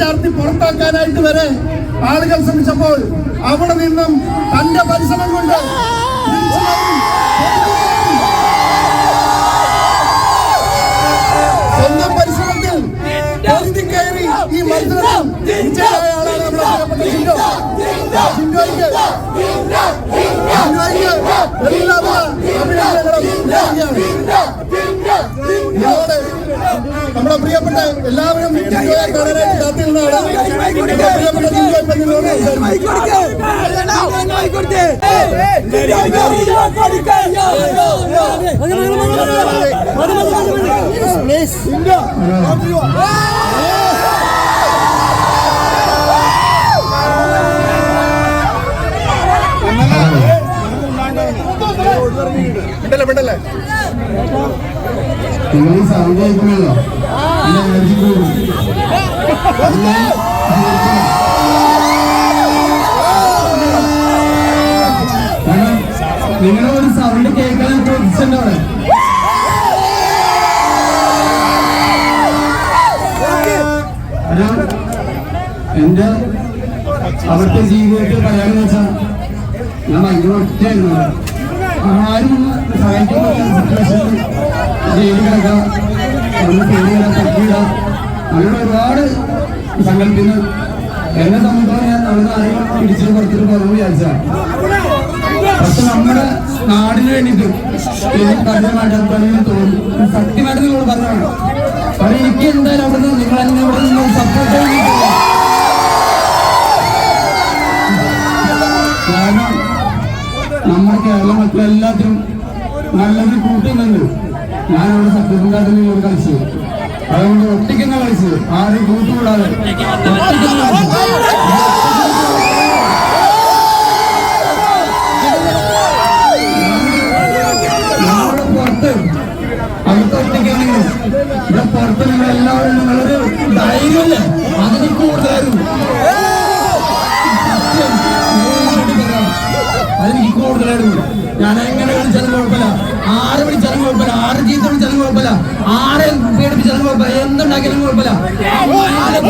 ചാർത്തി പുറത്താക്കാനായിട്ട് വരെ ആളുകൾ ശ്രമിച്ചപ്പോൾ അവിടെ നിന്നും തന്റെ പരിശ്രമം കൊണ്ട്. സ്വന്തം പരിശ്രമത്തിൽ പൊരുതി കയറി ഈ മത്സരം വിജയമായ. നമ്മുടെ പ്രിയപ്പെട്ട എല്ലാവരും ജിൻഡോയെ കാണാനായിട്ട് കാത്തിരുന്നതാണ്. നമ്മുടെ പ്രിയപ്പെട്ട ജിൻഡോ ഇപ്പൊ നിങ്ങളോട് സംസാരിക്കും. വിടല്ലേ വിടല്ലേ നിങ്ങൾ സൗണ്ട് കേൾക്കണല്ലോ ഒരു സൗണ്ട് കേൾക്കാൻ കാരണം എന്റെ അവിടുത്തെ ജീവിതത്തിൽ പറയാമെന്ന് വെച്ചാൽ ഞാൻ ഭയങ്കര ഒറ്റയായിരുന്നു. ആരും സഹായിക്കുന്ന സിറ്റുവേഷനിൽ ജയിലിൽ കിടക്കാം? ഒന്ന് പേടിയിടാം അങ്ങനെ ഒരുപാട് സങ്കല്പിന്ന് എന്നെ സംബന്ധിച്ച് ഞാൻ നമ്മുടെ ആരെയും പിടിച്ചു പുറത്തിട്ട് പറഞ്ഞു വിചാരിച്ചാണ് പക്ഷെ നമ്മുടെ നാടിന് വേണ്ടിയിട്ട് അധ്വാനിക്കാൻ തോന്നുന്നു. സത്യമായിട്ട് നിങ്ങളോട് പറഞ്ഞാണ് കാരണം എനിക്ക് എന്തായാലും അവിടെ നിന്ന് നിങ്ങൾ എന്നെ ഇവിടെ നിന്ന് സപ്പോർട്ട് കാരണം നമ്മുടെ കേരള മക്കളെല്ലാത്തിനും നല്ലൊരു കൂട്ടുന്നുണ്ട് ഞാൻ അവിടെ സത്യസന്ധമായിട്ട് നിങ്ങളോട് കളിച്ചത് അതുകൊണ്ട് ഒട്ടിക്കുന്ന കളിച്ചത് ആരും കൂട്ടുകൂടാതെ ഒറ്റയ്ക്കുന്ന പുറത്ത് അവിടുത്തെ ഇവിടെ പുറത്ത് നിങ്ങൾ എല്ലാവരും നിങ്ങളൊരു അതെനിക്ക് കൂടുതലായിരുന്നു ഞാൻ എങ്ങനെ വിളിച്ചാലും കുഴപ്പമില്ല. ആറ് വിളിച്ചാലും കുഴപ്പമില്ല. ആറ് ചീത്ത വിളിച്ചാലും കുഴപ്പമില്ല. ആരെ പേടിപ്പിച്ചാലും കുഴപ്പമില്ല. എന്തുണ്ടാക്കിയാലും കുഴപ്പമില്ല. ആരെ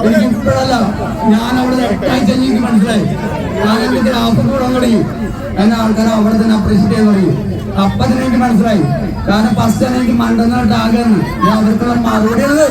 എനിക്ക് ഇപ്പോഴല്ല ഞാൻ അവിടെ എട്ടാഴ്ച എനിക്ക് മനസ്സിലായി. ഞാൻ എന്റെ ക്ലാസ് കൂടാൻ എന്നെ ആൾക്കാർ അവിടെ തന്നെ അപ്രീഷിയേറ്റ് ചെയ്യാൻ തുടങ്ങി അപ്പൊ തന്നെ എനിക്ക് മനസ്സിലായി. കാരണം ഫസ്റ്റ് തന്നെ എനിക്ക് മണ്ടെന്നായിട്ട് ആഗ്രഹം ഞാൻ അവർക്കുള്ള മറുപടിയാണ്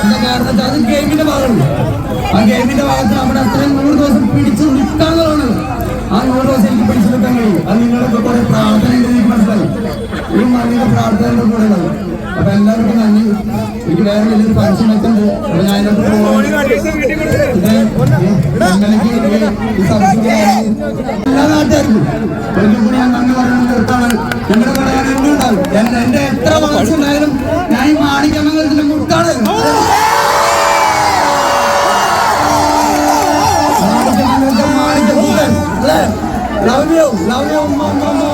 എന്താ കാരണം വെച്ചാൽ അത് ഗെയിമിന്റെ ഭാഗമുണ്ട് ആ ഗെയിമിന്റെ ഭാഗത്ത് നമ്മുടെ അത്രയും മണ്ണിന്റെ പ്രാർത്ഥനയുടെ കൂടെ അപ്പൊ എല്ലാവർക്കും നന്ദി. എനിക്ക് വേറെ വലിയൊരു ഫംഗ്ഷൻ വെക്കുന്നുണ്ട് അപ്പൊ ഞാൻ എല്ലാ നാട്ടുകാർക്കും. കൂടി ഞാൻ നന്ദി പറയുന്നത് നിങ്ങളുടെ പറയാൻ എന്നും ഉണ്ടാവും? എന്റെ എത്ര വാശി ഉണ്ടായാലും ഞാൻ ഈ മാണിക്കമ്മ മുട്ടാണ്. love you, love mom, mom, you